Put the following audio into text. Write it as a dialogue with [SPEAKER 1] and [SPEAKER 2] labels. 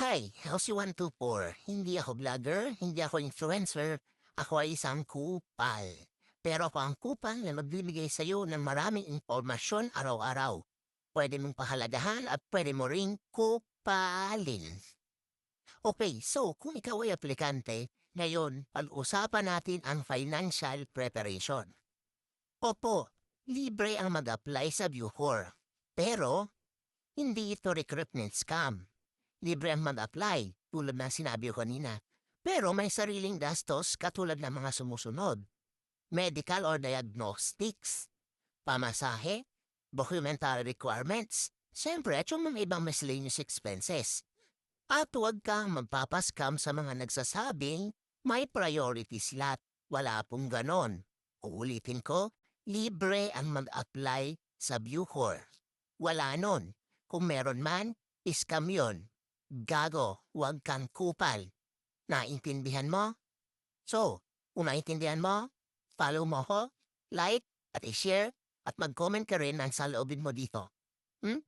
[SPEAKER 1] Hi, LC124. Hindi ako vlogger, hindi ako influencer. Ako ay isang kupal. Pero ako ang kupal na magbibigay sa iyo ng maraming impormasyon araw-araw. Pwede mong pahalagahan at pwede mo ring kupalin. Okay, so kung ikaw ay aplikante, ngayon pag-usapan natin ang financial preparation. Opo, libre ang mag-apply sa Bucor. Pero, hindi ito recruitment scam. Libre ang mag-apply, tulad ng sinabi ko kanina. Pero may sariling gastos katulad ng mga sumusunod. Medical or diagnostics, pamasahe, documentary requirements, siyempre at yung mga ibang miscellaneous expenses. At huwag kang magpapaskam sa mga nagsasabing may priority slot. Wala pong ganon. Uulitin ko, libre ang mag-apply sa Bucor. Wala nun. Kung meron man, iskam yun. Gago, huwag kang kupal. Naintindihan mo? So, kung naintindihan mo, follow mo ko, like, at i-share, at mag-comment ka rin ang saloobin mo dito. Hmm?